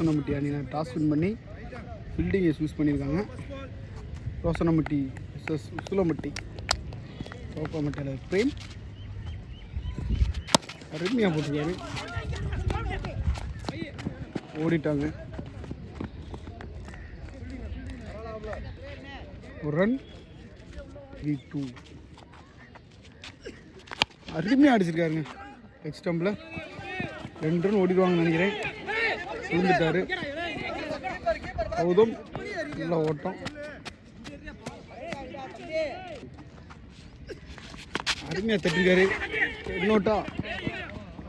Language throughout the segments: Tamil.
ரோசனம்பட்டி அணியினர் டாஸ் வின் பண்ணி ஃபீல்டிங்கை சூஸ் பண்ணியிருக்காங்க. ரோசனம்பட்டி விசஸ் உசுலம்பட்டி ரோப்பம்பட்டியில் பிரேம். அருமையாக போட்டிருக்காரு. ஓடிட்டாங்க. ஒரு ரன் த்ரீ டூ அருமையாக அடிச்சிருக்காருங்க. நெக்ஸ்ட் டம்பில் ரெண்டு ரன் ஓடிடுவாங்கன்னு நினைக்கிறேன். விழுந்துட்டாரு. கௌதம் நல்ல ஓட்டம். அருமையாக தட்டிருக்காரு. இன்னோட்டா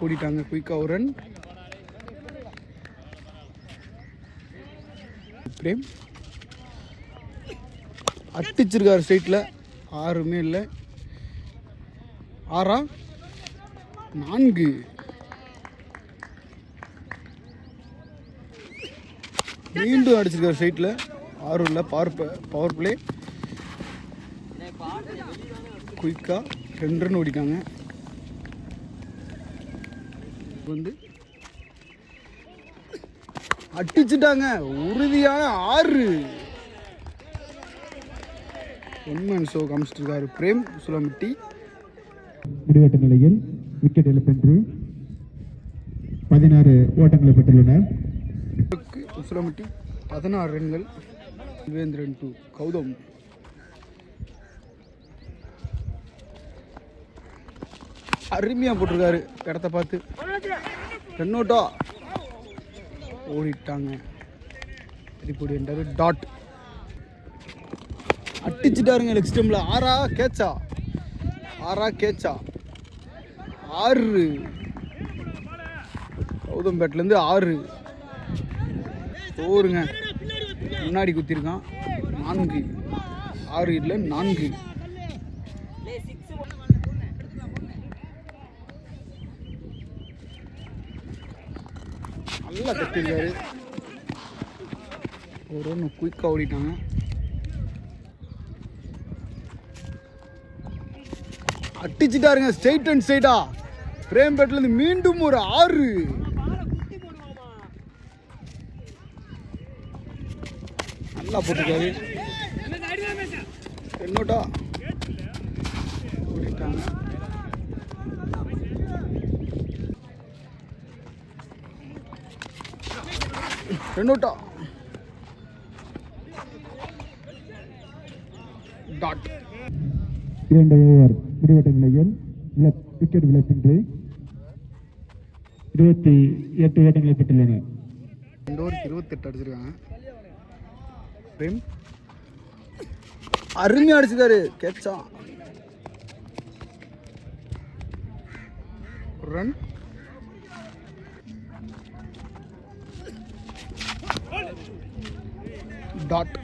ஓடிட்டாங்க குயிக்காக ஒரு ரன் பிரேம். அட்டிச்சிருக்காரு ஸ்ட்ரைட்டில் ஆறுமே இல்லை. ஆறா? நான்கு. மீண்டும் அடிச்சிருக்காரு ஸ்ட்ரைட்டில் இல்லை பவர் பவர் பிளே குயிக்காக ரெண்டு ரன் ஓடிட்டாங்க வந்து அடிச்சிட்டாங்க. உறுதியான ஆறு. ஒன்மேன் ஷோ காமிச்சிட்டு இருக்காரு பிரேம் சுலமட்டி முடிவெட்ட நிலையில் விக்கெட் இழப்பின்றி பதினாறு ஓட்டங்களை பெற்றுள்ளனர். உசுலமட்டி பதினாறு ரன்கள் விவேந்திரன் டூ கௌதம். அருமையாக போட்டிருக்காரு. இடத்த பார்த்து. ரென்னோட்டா ஓடிட்டாங்க. திருப்பி என்றாரு டாட் அட்டிச்சிட்டாருங்க நெக்ஸ்ட் டைமில் ஆறா கேட்சா ஆறா கேட்சா ஆறு. கௌதம்பேட்டிலேருந்து ஆறு. சோறுங்க. முன்னாடி குத்திருக்கான். நான்கு. ஆறு இல்லை நான்கு. நல்லா கட்டிருக்காரு. ஒரு ஒன்று குயிக்காக ஓடிட்டாங்க. அட்டிச்சுட்டாருங்க ஸ்ட்ரைட் அண்ட் ஸ்ட்ரைட்டா பிரேம்பேட்லேருந்து மீண்டும் ஒரு ஆறு. நல்லா போட்டிருக்காரு. என்னோட்டா ஓடிட்டாங்க ரெண்டோட்டா டாட். இரண்டு ஓவர் முடிவெட்ட நிலையில் விக்கெட் இருபத்தி எட்டு ஓட்டங்களை பெற்றுள்ளனர் ரெண்டு ஓவருக்கு இருபத்தெட்டு அடிச்சிருக்காங்க. பிரேம். அருமையாக அடிச்சிருக்காரு கேட்சா. Run dot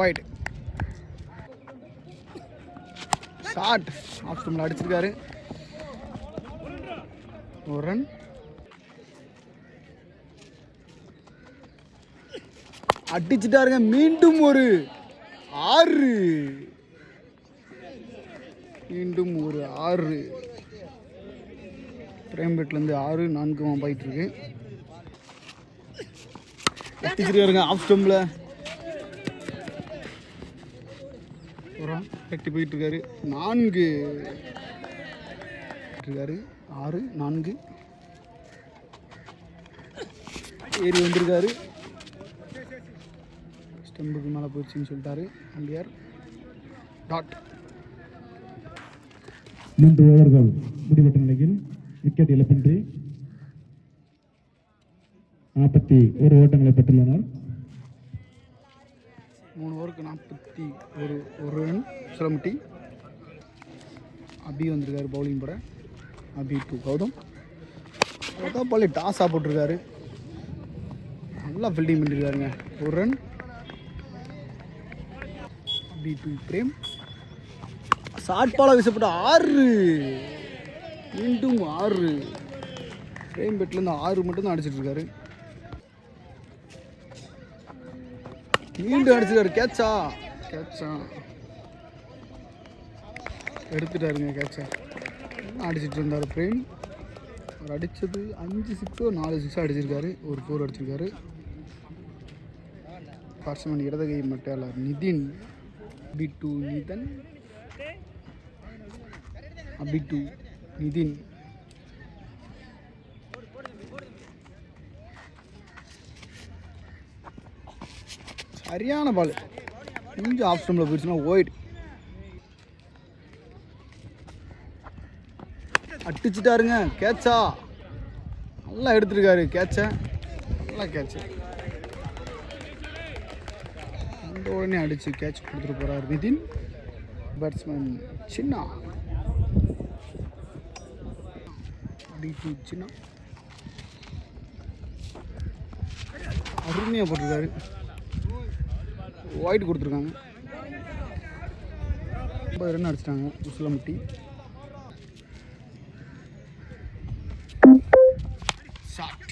wide short off ஸ்டம்பில் அடிச்சிருக்காரு. ஒரு ரன் அடிச்சிட்டாருங்க. மீண்டும் ஒரு ஆறு. மீண்டும் ஒரு ஆறு. பிரேம்பேட்லேருந்து ஆறு நான்கு போயிட்டு இருக்கு. அடிச்சிருக்காருங்க ஆஃப் ஸ்டம்பில் கட்டி போயிட்டுருக்காரு நான்கு. இருக்காரு. ஆறு நான்கு. ஏறி வந்திருக்காரு. ஸ்டெம்புக்கு மேலே போச்சுன்னு சொல்லிட்டாரு அம்பியார் டாட் மூன்று ஓவர்கள் முடிவெட்ட நிலையில் விக்கெட் இழப்பின்றி நாற்பத்தி ஒரு ஓட்டங்களை பெற்றுள்ளனர். மூணு ஓவருக்கு நாற்பத்தி ஒரு ஒரு ரன் சுரமட்டி அபி வந்திருக்காரு பவுலிங் போட. அபி டூ கௌதம். கௌதம் பாலி டாஸாக போட்டிருக்காரு. நல்லா ஃபீல்டிங் பண்ணியிருக்காருங்க ஒரு ரன் பிபி டூ பிரேம். ஷார்ட் வீசப்பட்ட ஆறு. மீண்டும் ஆறு. பிரேம் பெட்லேருந்து ஆறு மட்டும்தான் அடிச்சிட்டு இருக்காரு மீண்டும் அடிச்சிருக்காரு கேட்சா. கேட்சா. எடுத்துட்டாருங்க கேட்சா. அடிச்சிட்டு இருந்தார் பிரேம்? அவர் அடித்தது அஞ்சு சிக்ஸோ நாலு சிக்ஸோ அடிச்சிருக்காரு. ஒரு ஃபோர் அடிச்சிருக்காரு. பார்சமன் இடதுகை மட்டையாளர் நிதின். அபிட்டு நிதன். அபி நிதின். சரியான பால் கொஞ்சம் ஆஃப் ஸ்டம்பில் போயிடுச்சுன்னா ஓயிட் அடிச்சுட்டாருங்க கேட்சா நல்லா எடுத்துருக்காரு கேட்ச நல்லா கேட்சு உடனே அடித்து கேட்ச் கொடுத்துட்டு போகிறார் நிதின். பேட்ஸ்மேன் சின்னா. டி டூ சின்னா. அருமையாக போட்டிருக்காரு. ஒயிட் கொடுத்துருக்காங்க. ஐம்பது ரன் அடிச்சிட்டாங்க உசிலமுட்டி. ஷாட்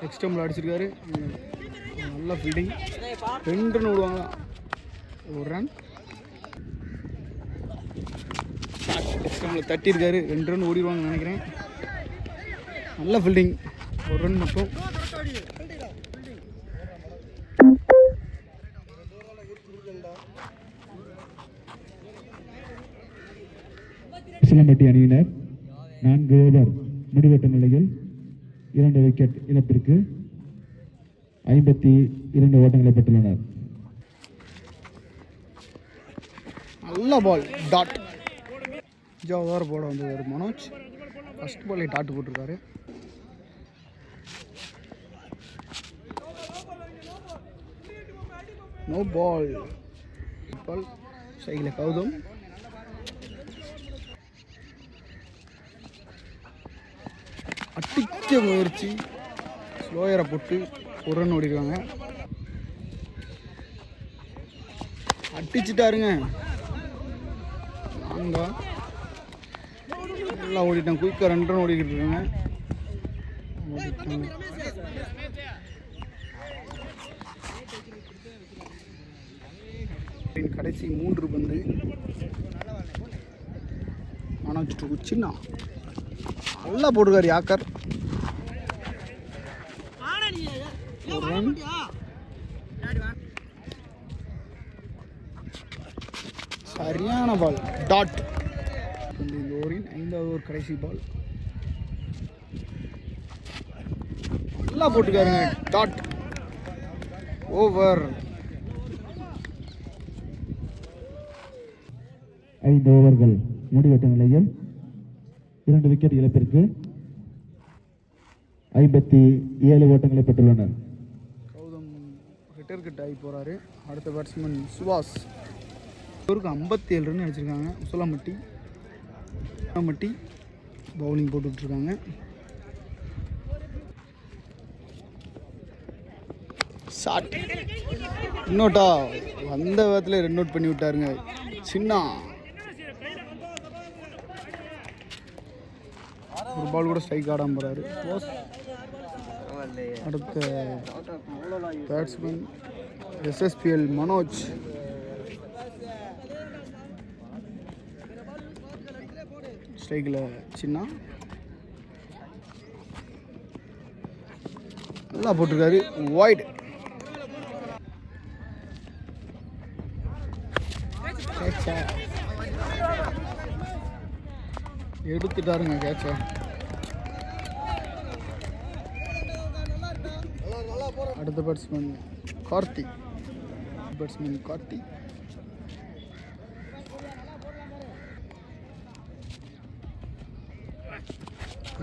நெக்ஸ்ட் டைமில் அடிச்சிருக்காரு. நல்ல ஃபீல்டிங் ரெண்டு ரன் விடுவாங்களா ஒரு ரன் நெக்ஸ்ட் டைமில் தட்டியிருக்காரு. ரெண்டு ரன் ஓடிடுவாங்கன்னு நினைக்கிறேன். நல்ல ஃபீல்டிங் ஒரு ரன் மட்டும். சிலம்பட்டி அணியினர். நான்கு ஓவர் முடிவெட்ட நிலையில் இரண்டு விக்கெட் இழப்பிற்கு ஐம்பத்தி இரண்டு ஓட்டங்களை பெற்றுள்ளனர். நல்ல பால் டாட் அஞ்சாவது போட போட வந்தவர் மனோஜ். ஃபர்ஸ்ட் பாலே டாட் போட்டிருக்காரு. நோ பால் பால் சைக்கிள் கௌதம். அட்டிக்க முயற்சி. ஸ்லோயரை போட்டு ஒரு ரன் ஓடிருக்காங்க அடிச்சிட்டாருங்க. நாங்க நல்லா ஓடிட்டேன். குயிக்காக ரெண்டு ரன் ஓடிக்கிட்டு இருக்காங்க. ஓடிட்டாங்க. கடைசி மூன்று பந்து. மனோஜ் டூ சின்ன. நல்லா போட்டிருக்காரு யாக்கர். Run. சரியான பால் டாட் இந்த ஓவரின் ஐந்தாவது ஒரு கடைசி பால் நல்லா போட்டுக்காருங்க. டாட் ஓவர் ஐந்து ஓவர்கள் முடிவெட்ட நிலையில் இரண்டு விக்கெட் இழப்பிற்கு ஐம்பத்தி ஏழு ஓட்டங்களை பெற்றுள்ளனர். ரிட்டர் கிட்ட ஆகி போகிறாரு அடுத்த பேட்ஸ்மேன் சுபாஷ். இவருக்கு ஐம்பத்தி ஏழு ரன் அடிச்சிருக்காங்க உசலாமட்டி பவுலிங் போட்டுட்ருக்காங்க ஷாட் இன்னோட்டா வந்த விதத்தில் ரென் அவுட் பண்ணி விட்டாருங்க. சின்ன. ஒரு பால் கூட ஸ்ட்ரைக் ஆடாம போகிறாரு அடுத்த பேட்ஸ்மேன் எஸ்எஸ்பிஎல் மனோஜ். ஸ்ட்ரைக்கில் சின்ன. நல்லா போட்டிருக்காரு. ஒயிட் எடுத்துட்டாருங்க கேட்சா. அடுத்த பேட்ஸ்மேன் கார்த்தி. பேட்ஸ்மேன் கார்த்தி.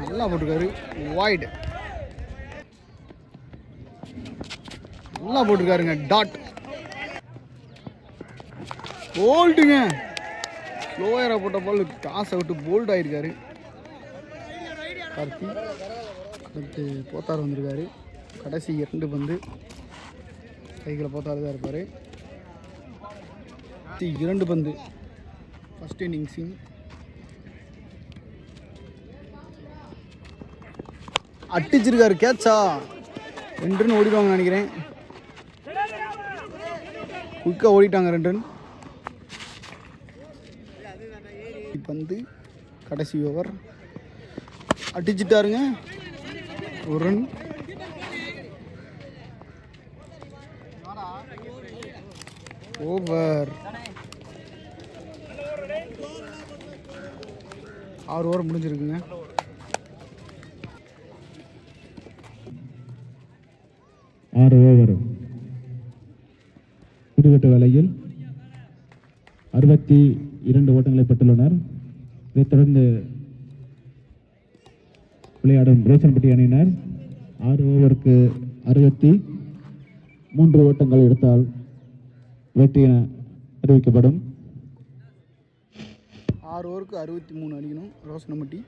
நல்லா போட்டிருக்காரு. வாய்டு நல்லா போட்டிருக்காருங்க. டாட் போல்டுங்க ஸ்லோயராக போட்ட பால் காசை விட்டு போல்ட் ஆயிருக்காரு. கார்த்தி. அடுத்து போத்தார் வந்திருக்காரு. கடைசி இரண்டு பந்து. கைகளை போத்தார் தான் இருப்பார். இரண்டு பந்து. ஃபஸ்ட் இன்னிங்ஸிங் அட்டிச்சிருக்காரு கேட்சா. ரெண்டுன்னு ஓடிடுவாங்க நினைக்கிறேன். குயிக்காக ஓடிட்டாங்க ரெண்டு. பந்து. கடைசி ஓவர் அடிச்சிட்டாருங்க. ஒரு ரன் ஓவர் ஆறு ஓவர் முடிஞ்சிருக்குங்க. ஆறு ஓவர். விடுபட்ட வேலையில் அறுபத்தி இரண்டு ஓட்டங்களை பெற்றுள்ளனர். இதைத் தொடர்ந்து விளையாடும் ரோசன்பட்டி அணியினர். ஆறு ஓவருக்கு அறுபத்தி மூன்று ஓட்டங்கள் எடுத்தால் வெற்றி என அறிவிக்கப்படும். ஆறு ஓவருக்கு அறுபத்தி மூணு அடிக்கணும். ரோசனமட்டி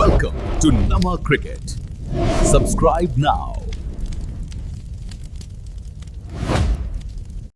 Welcome to Nama Cricket. Subscribe now.